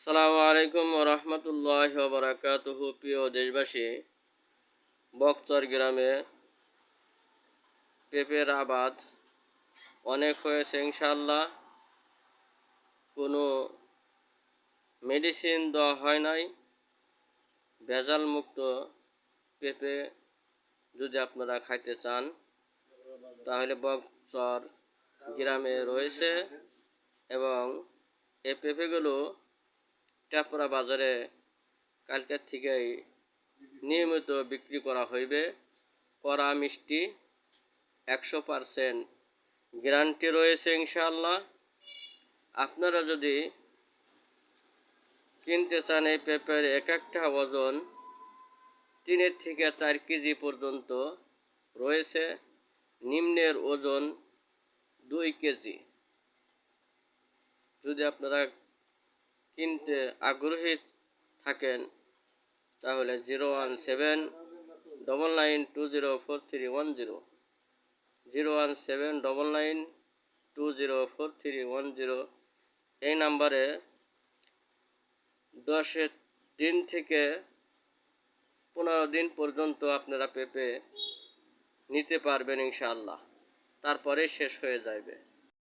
আসসালামু আলাইকুম রহমতুল্লাহ বারাকাতুহ। প্রিয় দেশবাসী বকচর গ্রামে পেঁপের আবাদ অনেক হয়েছে ইনশাল্লাহ কোনো মেডিসিন দেওয়া হয় নাই। ভেজাল মুক্ত পেঁপে যদি আপনারা খাইতে চান, তাহলে বকচর গ্রামে রয়েছে এবং এই পেঁপেগুলো টাপরা বাজারে কালকের থেকেই নিয়মিত বিক্রি করা হইবে। কড়া মিষ্টি একশো পারসেন্ট গ্যারান্টি রয়েছে ইনশাআল্লাহ। আপনারা যদি কিনতে চান এই পেঁপের এক একটা ওজন তিনের থেকে চার কেজি পর্যন্ত রয়েছে। নিম্নের ওজন দুই কেজি। যদি আপনারা কিনতে আগ্রহী থাকেন, তাহলে zero one seven double nine two zero four three one zero zero one seven double nine two zero four three one zero এই নাম্বারে দশের দিন থেকে পনেরো দিন পর্যন্ত আপনারা পেপে নিতে পারবেন ইনশাআল্লাহ। তারপরে শেষ হয়ে যাবে